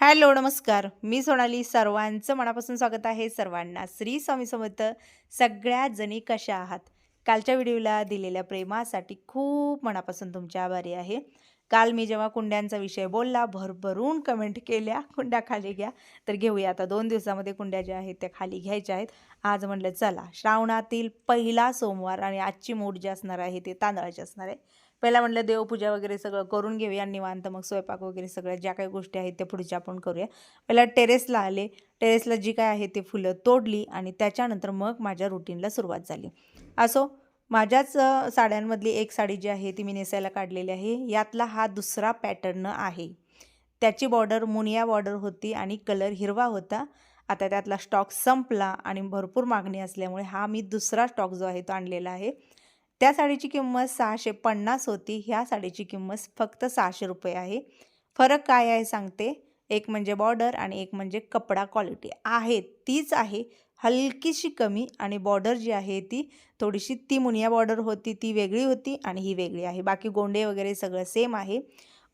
Hello नमस्कार. मी सोनाली. सर्वांचं मनापासून स्वागत आहे. सर्वांना श्री स्वामी समर्थ. सगळ्या जणी कशा आहात? कालच्या व्हिडिओला दिलेल्या प्रेमासाठी खूप मनापासून तुमच्या आभारी आहे. काल मी जेव्हा कुंड्यांचा विषय बोलला भरभरून कमेंट केल्या. कुंड्या खाली घ्या. तर घेऊया. आता दोन दिवसामध्ये कुंड्या ज्या आहेत त्या खाली घ्यायच्या आहेत. आज म्हटलं चला. श्रावणातील पहिला सोमवार आणि आजची मूड जे असणार आहे ते तांदळाची असणार आहे. पहिला म्हटलं देवपूजा वगैरे सगळं करून घेऊया निवांत मग स्वयंपाक वगैरे सगळ्या ज्या काही गोष्टी आहेत त्या पुढच्या आपण करूया. पहिला टेरेसला आले टेरेसला जी काय आहे ते फुलं तोडली आणि त्याच्यानंतर मग माझ्या रुटीनला सुरुवात झाली. असो माझ्याच साड्यांमधली एक साडी जी आहे ती मी नेसायला काढलेली आहे. यातला हा दुसरा पॅटर्न आहे. त्याची बॉर्डर मुनिया बॉर्डर होती आणि कलर हिरवा होता. आता त्यातला स्टॉक संपला आणि भरपूर मागणी असल्यामुळे हा मी दुसरा स्टॉक जो आहे तो आणलेला आहे. त्या साडीची किंमत सहाशे पन्नास होती. ह्या साडीची किंमत फक्त सहाशे रुपये आहे. फरक काय आहे सांगते. एक म्हणजे बॉर्डर आणि एक म्हणजे कपडा क्वालिटी आहे. तीच आहे. हलकीशी कमी आणि बॉर्डर जी आहे ती थोडीशी ती मुनिया बॉर्डर होती. ती वेगळी होती आणि ही वेगळी आहे. बाकी गोंडे वगैरे सगळं सेम आहे.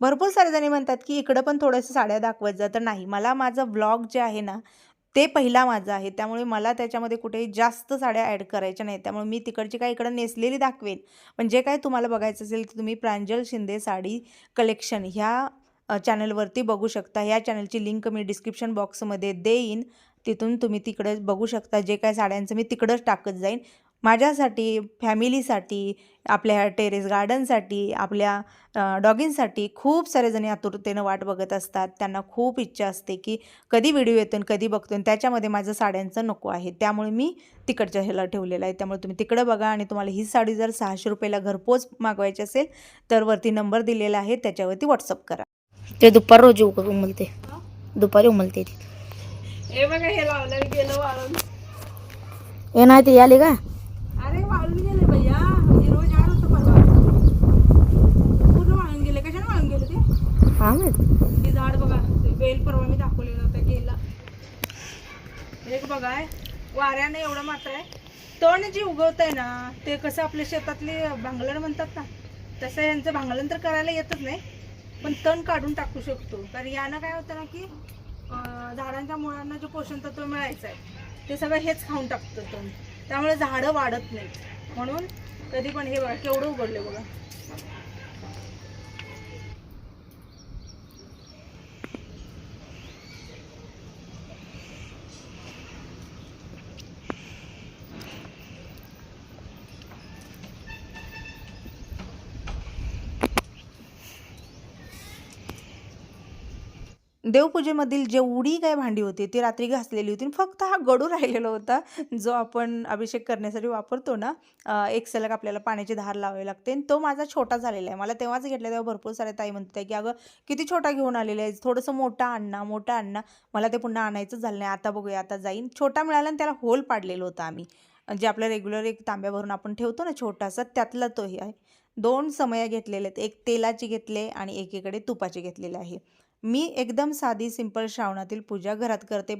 भरपूर सारे जणी म्हणतात की इकडं पण थोडंसं साड्या दाखवत जा तर नाही. मला माझं ब्लॉग जे आहे ना ते पहिला माझं आहे. त्यामुळे मला त्याच्यामध्ये कुठेही जास्त साड्या ॲड करायच्या नाही त्यामुळे मी तिकडची काय इकडं नेसलेली दाखवेन. पण जे काय तुम्हाला बघायचं असेल तर तुम्ही प्रांजल शिंदे साडी कलेक्शन ह्या चॅनलवरती बघू शकता. ह्या चॅनलची लिंक मी डिस्क्रिप्शन बॉक्समध्ये देईन. तिथून तुम्ही तिकडं बघू शकता. जे काय साड्यांचं मी तिकडंच टाकत जाईन. माझ्यासाठी फॅमिलीसाठी आपल्या टेरेस गार्डनसाठी आपल्या डॉगींसाठी खूप सारे जणी आतुरतेनं वाट बघत असतात. त्यांना खूप इच्छा असते की कधी व्हिडिओ येतो आणि कधी बघतो आणि त्याच्यामध्ये माझं साड्यांचं नको आहे. त्यामुळे मी तिकडच्या ह्याला ठेवलेलं आहे. त्यामुळे तुम्ही तिकडं बघा आणि तुम्हाला ही साडी जर सहाशे रुपयाला घरपोच मागवायची असेल तर वरती नंबर दिलेला आहे. त्याच्यावरती व्हॉट्सअप करा. ते दुपार रोज उग- उमलते. दुपारी उमलते ती. हे बघा हे लावलं गेलं वाळून. हे नाही ते आले का? अरे वाळून गेले भैया. हिरवं झाड होतं परवा. पूर्ण वाळून गेले. कशाने वाळून गेले ते? हा ते झाड बघा. ते बेल परवा मी दाखवलेलं होतं गेला. एक बघा वाऱ्याने एवढं मात्र आहे. तण जे उगवत आहे ना ते कसं आपल्या शेतातले भांगलण म्हणतात ना तसं यांचं भांगलण तर करायला येतच नाही. पण तण काढून टाकू शकतो. कारण यानं काय होतं ना की झाडांच्या मुळांना जे पोषण तत्व मिळायचं आहे ते सगळं हेच खाऊन टाकतं तण. त्यामुळे झाडं वाढत नाहीत. म्हणून कधी पण हे बघा केवढं उघडले बघा. देवपूजेमधील जेवढी काय भांडी होती ती रात्री घासलेली होती फक्त हा गडू राहिलेला होता जो आपण अभिषेक करण्यासाठी वापरतो ना एक सलग आपल्याला पाण्याची धार लावावी लागते आणि तो माझा छोटा झालेला आहे. मला तेव्हाच घेतला तेव्हा भरपूर साऱ्या ताई म्हणतात की अगं किती छोटा घेऊन आलेला आहे थोडंसं मोठा आणणा मोठा आणणा मला ते पुन्हा आणायचं झालं नाही. आता बघूया आता जाईन. छोटा मिळाला आणि त्याला होल पाडलेलं होतं आम्ही. जे आपल्या रेग्युलर एक तांब्या भरून आपण ठेवतो ना छोटासा त्यातला तो हे आहे. दोन समया घेतलेले आहेत. एक तेलाची घेतले आणि एकीकडे तुपाची घेतलेले आहे. मी एकदम साधी सिंपल श्रावणातील पूजा घरात करते.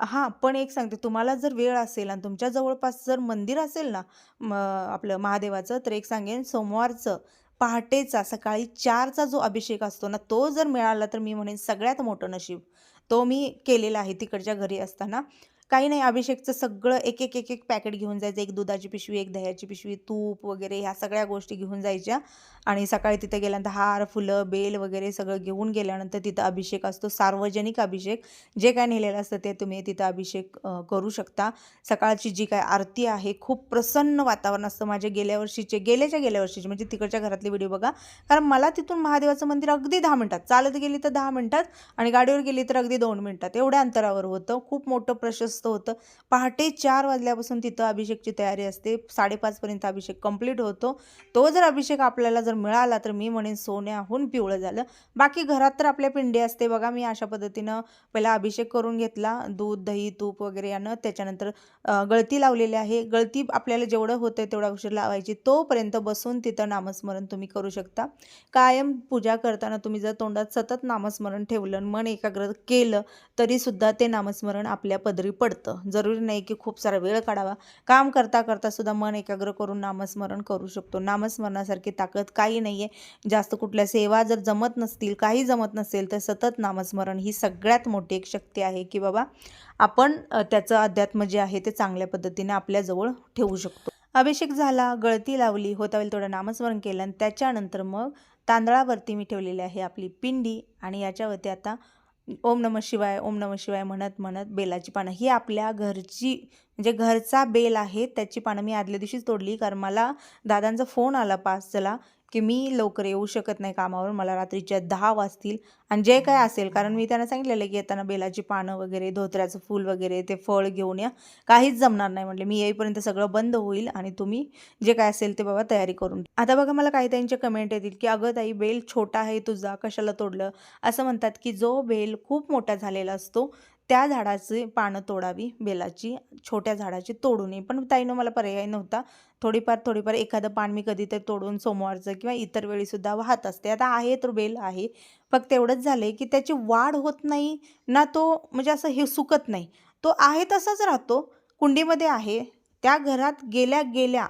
हां पण एक सांगते तुम्हाला जर वेळ असेल आणि तुमच्या जवळपास जर मंदिर असेल ना म आपलं महादेवाचं तर एक सांगेन सोमवारचं पहाटेचा सकाळी चारचा जो अभिषेक असतो ना तो जर मिळाला तर मी म्हणेन सगळ्यात मोठं नशीब. तो मी केलेला आहे तिकडच्या घरी असताना. काही नाही अभिषेकचं सगळं एक एक एक एक पॅकेट घेऊन जायचं. एक दुधाची पिशवी एक दह्याची पिशवी तूप वगैरे ह्या सगळ्या गोष्टी घेऊन जायच्या. आणि सकाळी तिथे गेल्यानंतर हार फुलं बेल वगैरे सगळं घेऊन गेल्यानंतर तिथं अभिषेक असतो. सार्वजनिक अभिषेक. जे काय नेलेलं असतं ते तुम्ही तिथं अभिषेक करू शकता. सकाळची जी काय आरती आहे खूप प्रसन्न वातावरण असतं माझे गेल्या वर्षीचे गेल्याच्या गेल्या वर्षीचे म्हणजे तिकडच्या घरातले व्हिडिओ बघा. कारण मला तिथून महादेवाचं मंदिर अगदी दहा मिनटात चालत गेली तर दहा मिनटात आणि गाडीवर गेली तर अगदी दोन मिनटात. एवढ्या अंतरावर होतं. खूप मोठं प्रशस्त होतं. पहाटे चार वाजल्यापासून तिथं अभिषेकची तयारी असते. साडेपाचपर्यंत अभिषेक कंप्लीट होतो. तो जर अभिषेक आपल्याला जर मिळाला तर मी म्हणेन सोन्याहून पिवळं झालं. बाकी घरात तर आपल्या पिंडी असते बघा. मी अशा पद्धतीनं पहिला अभिषेक करून घेतला. दूध दही तूप वगैरे यानं त्याच्यानंतर गळती लावलेली आहे. गळती आपल्याला जेवढं होतं तेवढा उशीर लावायची. तोपर्यंत बसून तिथं नामस्मरण तुम्ही करू शकता. कायम पूजा करताना तुम्ही जर तोंडात सतत नामस्मरण ठेवलं मन एकाग्र केलं तरीसुद्धा ते नामस्मरण आपल्या पदरी पडतं. जरुरी नाही की खूप सारा वेळ काढावा. काम करता करता सुद्धा मन एकाग्र करून नामस्मरण करू शकतो. नामस्मरणासारखी ताकद काही नाही आहे जास्त कुठल्या सेवा जर जमत नसतील काही जमत नसेल तर सतत नामस्मरण ही सगळ्यात मोठी एक शक्ती आहे की बाबा आपण त्याचं अध्यात्म जे आहे ते चांगल्या पद्धतीने आपल्याजवळ ठेवू शकतो. अभिषेक झाला गळती लावली होता होईल थोडं नामस्मरण केलं आणि त्याच्यानंतर मग तांदळावरती मी ठेवलेली आहे आपली पिंडी आणि याच्यावरती आता ओम नम शिवाय ओम नम शिवाय म्हणत म्हणत बेलाची पानं. ही आपल्या घरची म्हणजे घरचा बेल आहे त्याची पानं मी आदल्या दिवशीच तोडली. कारण मला दादांचा फोन आला पाचला की मी लवकर येऊ शकत नाही कामावर मला रात्रीच्या दहा वाजतील आणि जे काय असेल कारण मी त्यांना सांगितलेलं की येताना बेलाची पानं वगैरे धोत्र्याचं फूल वगैरे ते फळ घेऊन या. काहीच जमणार नाही म्हटले मी येईपर्यंत सगळं बंद होईल आणि तुम्ही जे काय असेल ते बाबा तयारी करून आता बघा मला काही त्यांचे कमेंट येतील की अगं ताई बेल छोटा आहे तुझा कशाला तोडलं? असं म्हणतात की जो बेल खूप मोठा झालेला असतो त्या झाडाची पानं तोडावी बेलाची छोट्या झाडाची तोडू नये पण ताईनं मला पर्याय नव्हता. थोडीफार थोडीफार एखादं पान मी कधीतरी तोडून सोमवारचं किंवा इतर वेळीसुद्धा वाहत असते. आता आहे तर बेल आहे. फक्त एवढंच झालं आहे की त्याची वाढ होत नाही ना तो म्हणजे असं हे सुकत नाही. तो आहे तसाच राहतो. कुंडीमध्ये आहे. त्या घरात गेल्या गेल्या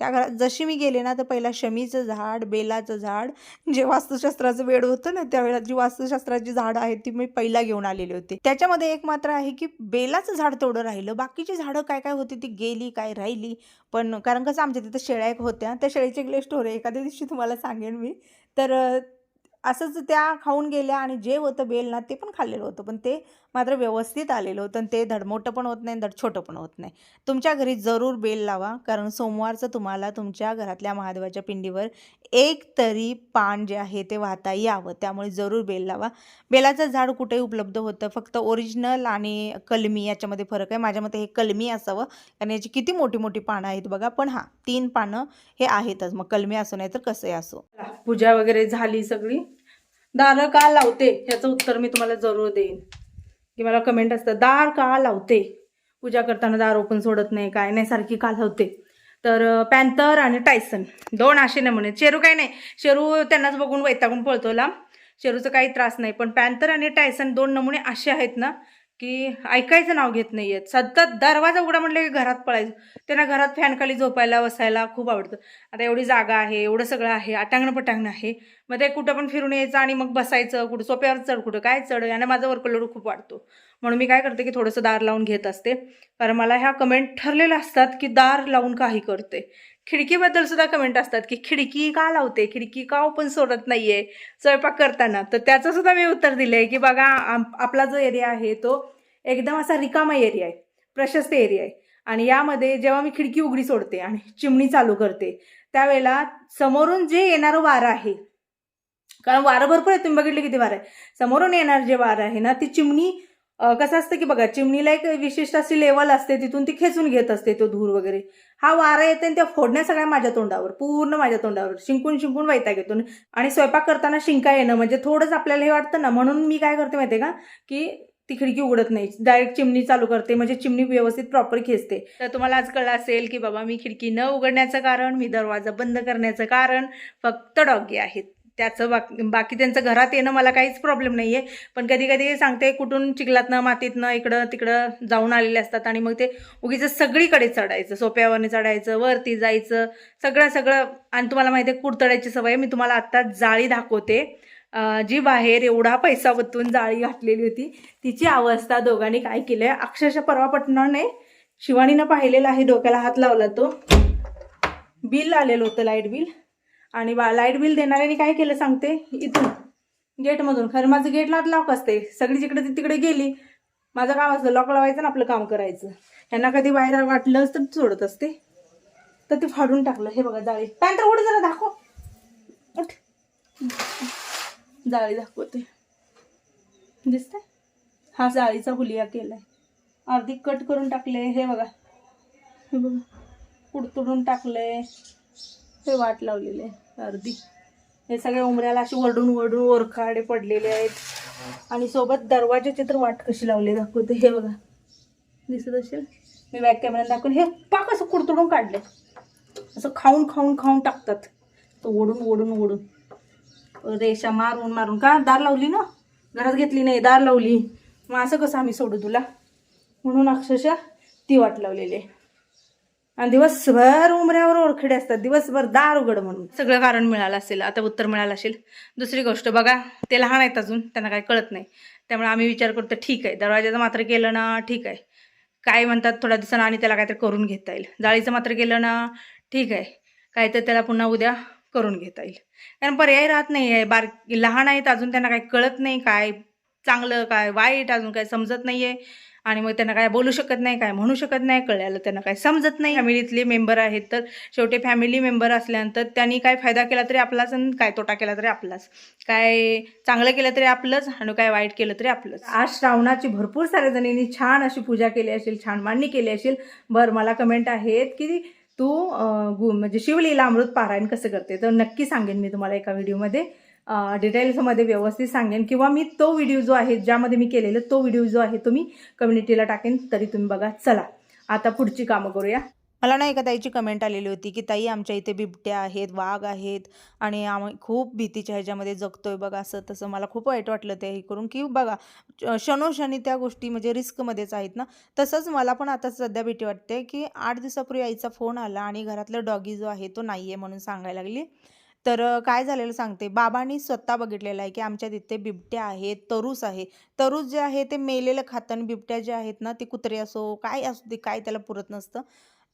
त्या घरात जशी मी गेले ना तर पहिला शमीचं झाड बेलाचं झाड जे वास्तुशास्त्राचं वेळ होतं ना त्यावेळेला जी वास्तुशास्त्राची झाडं आहेत ती मी पहिला घेऊन आलेली होती. त्याच्यामध्ये एक मात्र आहे की बेलाचं झाड तेवढं राहिलं. बाकीची झाडं काय काय होती ती गेली काय राहिली. पण कारण कसं आमच्या तिथं शेळ्या एक होत्या. त्या शेळीचे एक स्टोरी एखाद्या दिवशी तुम्हाला सांगेन मी. तर असंच त्या खाऊन गेल्या आणि जे होतं बेल ना ते पण खाल्लेलं होतं. पण ते मात्र व्यवस्थित आलेलं होतं ते धडमोठं पण होत नाही धड छोटं पण होत नाही. तुमच्या घरी जरूर बेल लावा कारण सोमवारचं तुम्हाला तुमच्या घरातल्या महादेवाच्या पिंडीवर एक तरी पान जे आहे ते वाहता यावं. त्यामुळे जरूर बेल लावा. बेलाचं झाड कुठेही उपलब्ध होतं. फक्त ओरिजिनल आणि कलमी याच्यामध्ये फरक आहे. माझ्या मते हे कलमी असावं. कारण याची किती मोठी मोठी पानं आहेत बघा. पण हां तीन पानं हे आहेतच. मग कलमी असो नाही तर कसंही असो. पूजा वगैरे झाली सगळी. दारं का लावते? याचं उत्तर मी तुम्हाला जरूर देईन. की मला कमेंट असतं दार का लावते? पूजा करताना दार ओपन सोडत नाही काय नाही सारखी का लावते? तर पॅन्थर आणि टायसन दोन असे नमुने. शेरू काय नाही शेरू त्यांनाच बघून वैतागून पळतो लांब. काही त्रास नाही पण पॅन्थर आणि टायसन दोन नमुने असे आहेत ना की ऐकायचं नाव घेत नाही आहेत सतत दरवाजा उघडा म्हटलं की घरात पळायचं. त्यांना घरात फॅनखाली झोपायला बसायला खूप आवडतं. आता एवढी जागा आहे एवढं सगळं आहे अटांगणं पटांगणं आहे. मग ते कुठं पण फिरून यायचं आणि मग बसायचं कुठं सोप्यावर चढ कुठं काय चढ याने माझा वर्कलोड खूप वाढतो. म्हणून मी काय करते की थोडंसं दार लावून घेत असते. कारण मला ह्या कमेंट ठरलेल्या असतात की दार लावून काही करते. खिडकीबद्दल सुद्धा कमेंट असतात की खिडकी का लावते? खिडकी का ओपन सोडत नाहीये? स्वयंपाक करताना. तर त्याचं सुद्धा मी उत्तर दिलं आहे की बघा आपला जो एरिया आहे तो एकदम असा रिकामा एरिया आहे. प्रशस्त एरिया आहे. आणि यामध्ये जेव्हा मी खिडकी उघडी सोडते आणि चिमणी चालू करते त्यावेळेला समोरून जे येणारं वारं आहे कारण वारं भरपूर आहे तुम्ही बघितलं किती वारं आहे? समोरून येणार जे वारं आहे ना ती चिमणी कसं असतं की बघा चिमणीला एक विशिष्ट अशी लेवल असते तिथून ती खेचून घेत असते तो धूर वगैरे. हा वारा येते आणि त्या फोडण्या सगळ्या माझ्या तोंडावर पूर्ण माझ्या तोंडावर. शिंकून शिंकून वैताग येतो. आणि स्वयंपाक करताना शिंका येणं म्हणजे थोडंच आपल्याला हे वाटतं ना म्हणून मी काय करते माहिती आहे का की ती खिडकी उघडत नाही. डायरेक्ट चिमणी चालू करते म्हणजे चिमणी व्यवस्थित प्रॉपर खेचते. तर तुम्हाला आज कळलं असेल की बाबा मी खिडकी न उघडण्याचं कारण मी दरवाजा बंद करण्याचं कारण फक्त डॉगी आहेत. त्याचं बाकी बाकी त्यांचं घरात येणं मला काहीच प्रॉब्लेम नाही आहे पण कधी कधी सांगते कुठून चिखलातनं मातीतनं इकडं तिकडं जाऊन आलेले असतात आणि मग ते उगीच सगळीकडे चढायचं. सोप्यावरने चढायचं वरती जायचं सगळं सगळं. आणि तुम्हाला माहिती आहे कुडतड्याची सवय मी तुम्हाला आत्ता जाळी दाखवते. जी बाहेर एवढा पैसा वतून जाळी घातलेली होती तिची अवस्था दोघांनी काय केलं आहे अक्षरशः परवा पटणाने शिवानीनं पाहिलेलं आहे डोक्याला हात लावला तो. बिल आलेलं होतं लाइट बिल. आणि बा लाइट बिल देणाऱ्याने काय केलं सांगते? इथून गेटमधून. खरं माझं गेटला लॉक असते. सगळी जिकडे ती तिकडे गेली माझं काम असतं. लॉक लावायचं ना आपलं काम करायचं. यांना कधी बाहेर वाटलंच तर सोडत असते. तर ते फाडून टाकलं. हे बघा जाळी. पॅन्टर उठ जरा दाखव. उठ. जाळी दाखवते. दिसते हा जाळीचा हुलिया केलाय. अर्धी कट करून टाकले हे बघा. हे बघा. कुडतुडून टाकले हे वाट लावलेले अर्धी. हे सगळे उमऱ्याला अशी वरडून वरडून ओरखाडे पडलेले आहेत. आणि सोबत दरवाजाचे तर वाट कशी लावली दाखवते हे बघा. दिसत असेल? मी बॅक कॅमेरा दाखवून हे पाक असं कुडतुडून काढले. असं खाऊन खाऊन खाऊन टाकतात. तो ओढून ओढून ओढून. रेषा मारून मारून. का? दार लावली ना? घरात घेतली नाही दार लावली. मग असं कसं आम्ही सोडू तुला? म्हणून अक्षरशः ती वाट लावलेली आहे. आणि दिवसभर उमऱ्यावर ओळखडे असतात. दिवसभर दार उघड म्हणून. सगळं कारण मिळालं असेल आता उत्तर मिळालं असेल. दुसरी गोष्ट बघा ते लहान आहेत अजून त्यांना काही कळत नाही. त्यामुळे आम्ही विचार करतो ठीक आहे दरवाजाचं मात्र केलं ना ठीक आहे. काय म्हणतात थोड्या दिवसानं आणि त्याला काहीतरी करून घेता येईल. जाळीचं मात्र केलं ना ठीक आहे. काय तर त्याला पुन्हा उद्या करून घेता येईल. कारण पर्याय राहत नाही आहे बार लहान आहेत अजून त्यांना काही कळत नाही काय चांगलं काय वाईट अजून काय समजत नाही आहे आणि मग त्यांना काय बोलू शकत नाही काय म्हणू शकत नाही कळायला त्यांना काय समजत नाही. फॅमिलीतले मेंबर आहेत तर शेवटी फॅमिली मेंबर असल्यानंतर त्यांनी काय फायदा केला तरी आपलाच आणि काय तोटा केला तरी आपलाच. काय चांगलं केलं तरी आपलंच आणि काय वाईट केलं तरी आपलंच. आज श्रावणाची भरपूर साऱ्या जणींनी छान अशी पूजा केली असेल छान मांडणी केली असेल. बरं मला कमेंट आहेत की तू गु म्हणजे शिवलीला अमृत पारायण कसं करते? तर नक्की सांगेन मी तुम्हाला एका व्हिडिओमध्ये डिटेल्समध्ये व्यवस्थित सांगेन. किंवा मी तो व्हिडिओ जो आहे ज्यामध्ये मी केलेलं तो व्हिडिओ जो आहे तो मी कम्युनिटीला टाकेन तरी तुम्ही बघा. चला आता पुढची कामं करूया. मला ना एका ताईची कमेंट आलेली होती की ताई आमच्या इथे बिबट्या आहेत वाघ आहेत आणि आम्ही खूप भीतीच्या ह्याच्यामध्ये जगतोय बघा असं तसं. मला खूप वाईट वाटलं ते हे करून की बघा श- क्षणोक्षणी त्या गोष्टी म्हणजे रिस्कमध्येच आहेत ना. तसंच मला पण आता सध्या भीती वाटते की आठ दिवसापूर्वी आईचा फोन आला आणि घरातला डॉगी जो आहे तो नाही आहे म्हणून सांगायला लागली. तर काय झालेलं सांगते. बाबांनी स्वतः बघितलेलं आहे की आमच्या तिथे बिबट्या आहेत तरूस आहे. तरूस जे आहे ते मेलेलं खातं आणि बिबट्या जे आहेत ना ते कुत्रे असो काय असू दे काय त्याला पुरत नसतं.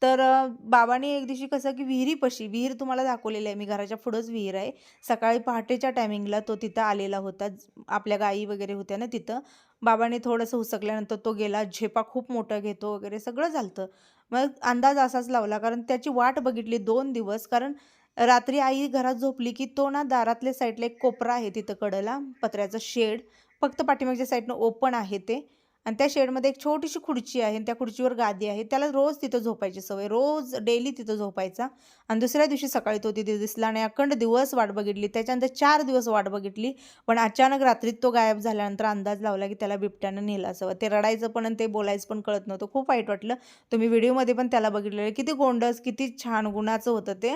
तर बाबाने बाबांनी एक दिवशी कसं की विहिरीपाशी विहीर तुम्हाला दाखवलेली आहे. मी घराच्या पुढंच विहीर आहे. सकाळी पहाटेच्या टायमिंगला तो तिथं आलेला होता. आपल्या गाई वगैरे होत्या ना तिथं. बाबांनी थोडंसं हुसकल्यानंतर तो गेला. झेपा खूप मोठा घेतो वगैरे सगळं झालं मग अंदाज असाच लावला. कारण त्याची वाट बघितली दोन दिवस. कारण रात्री आई घरात झोपली की तो ना दारातल्या साईडला एक कोपरा आहे तिथं कडला पत्र्याचं शेड. फक्त पाठीमागच्या साईडनं ओपन आहे ते. आणि त्या शेडमध्ये एक छोटीशी खुर्ची आहे आणि त्या खुर्चीवर गादी आहे. त्याला रोज तिथं झोपायची सवय. रोज डेली तिथं झोपायचा. आणि दुसऱ्या दिवशी सकाळी तो तिथे दिसला आणि अखंड दिवस वाट बघितली. त्याच्यानंतर चार दिवस वाट बघितली. पण अचानक रात्रीत तो गायब झाल्यानंतर अंदाज लावला की त्याला बिबट्यानं नेला असं ते रडायचं पण आणि ते बोलायचं पण कळत नव्हतं. खूप वाईट वाटलं. तुम्ही व्हिडिओमध्ये पण त्याला बघितलेलं किती गोंडस किती छान गुणाचं होतं ते.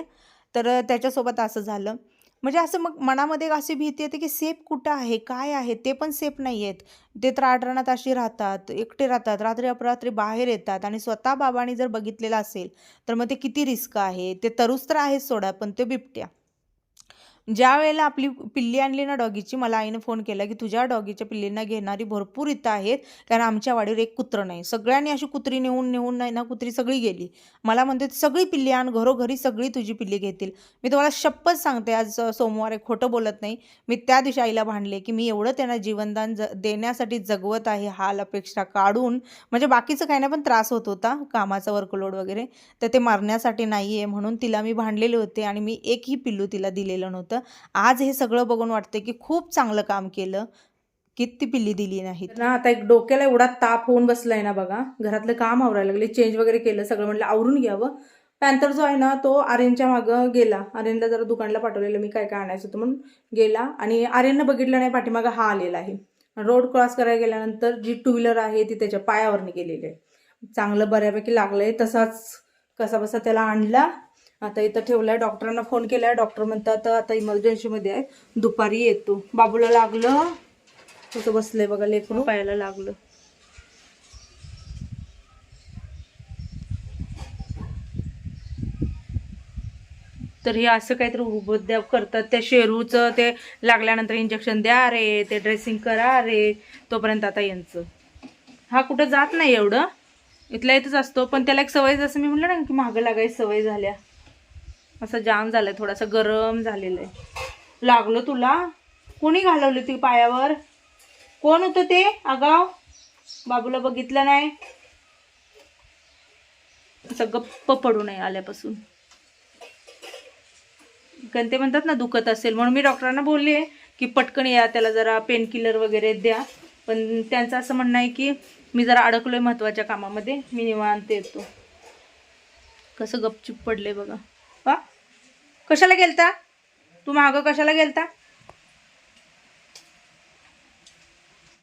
तर त्याच्यासोबत असं झालं. म्हणजे असं मग मनामध्ये एक अशी भीती येते की सेफ कुठं आहे? काय आहे? ते पण सेफ नाही आहेत. ते तर आडराणात अशी राहतात एकटे राहतात रात्री अपरात्री बाहेर येतात आणि स्वतः बाबांनी जर बघितलेलं असेल तर मग ते किती रिस्क आहे? ते तरुस्त्र आहेत सोडा पण ते बिबट्या. ज्या वेळेला आपली पिल्ली आणली ना डॉगीची मला आईनं फोन केला की तुझ्या डॉगीच्या पिल्लींना घेणारी भरपूर इथं आहेत कारण आमच्या वाडीवर एक कुत्रं नाही. सगळ्यांनी अशी कुत्री नेऊन नेऊन नाही ना कुत्री सगळी गेली. मला म्हणते सगळी पिल्ली आण घरोघरी सगळी तुझी पिल्ली घेतील. मी तुम्हाला शपथ सांगते आज सोमवार एक खोटं बोलत नाही. मी त्या दिवशी आईला भांडले की मी एवढं त्यांना जीवनदान ज देण्यासाठी जगवत आहे हाल अपेक्षा काढून. म्हणजे बाकीचं काही नाही पण त्रास होत होता कामाचा वर्कलोड वगैरे. तर ते मारण्यासाठी नाही आहे म्हणून तिला मी भांडलेले होते आणि मी एकही पिल्लू तिला दिलेलं नव्हतं. आज हे सगळं बघून वाटतं की खूप चांगलं काम केलं. की ती पिल्ली दिली नाही ना आता एक डोक्याला एवढा ताप होऊन बसलाय ना बघा. घरातलं काम आवरायला लागले चेंज वगैरे केलं सगळं म्हटलं आवरून घ्यावं. पॅन्थर जो आहे ना तो आर्यनच्या मागं गेला. आर्यनला जरा दुकानला पाठवलेलं मी काय काय आणायचं? होतं म्हणून गेला. आणि आर्यननं बघितलं नाही पाठीमागं हा आलेला आहे. रोड क्रॉस करायला गेल्यानंतर जी टू व्हीलर आहे ती त्याच्या पायावरनी गेलेली आहे. चांगलं बऱ्यापैकी लागलंय. तसाच कसा बसा त्याला आणला. आता इथं ठेवलाय डॉक्टरांना फोन केलाय. डॉक्टर म्हणतात आता इमर्जन्सीमध्ये आहे. दुपारी येतो बाबूला लागलं. तसं बसलंय बघा लेकरू. पायाला लागलं. तर हे असं काहीतरी उपद्याप करतात. त्या शेरूचं ते लागल्यानंतर इंजेक्शन द्या रे ते ड्रेसिंग करा रे. तोपर्यंत आता यांचं. हा कुठं जात नाही एवढं. इथल्या इथंच असतो. पण त्याला एक सवय जसं मी म्हटलं ना की मागं लागायची सवय झाल्या. असं जाम झालंय थोडासा गरम झालेलं आहे लागलं तुला? कोणी घालवली ती पायावर? कोण होतं ते? आगाव? बाबूला बघितलं नाही? असं गप्प पडू नये आल्यापासून. कारण ते म्हणतात ना दुखत असेल. म्हणून मी डॉक्टरांना बोलले की पटकन या त्याला जरा पेन किलर वगैरे द्या. पण त्यांचं असं म्हणणं आहे की मी जरा अडकलोय महत्त्वाच्या कामामध्ये मी निवांत येतो. कसं गपचूप पडले बघा. वा कशाला गेलता? तू मागं कशाला गेलता?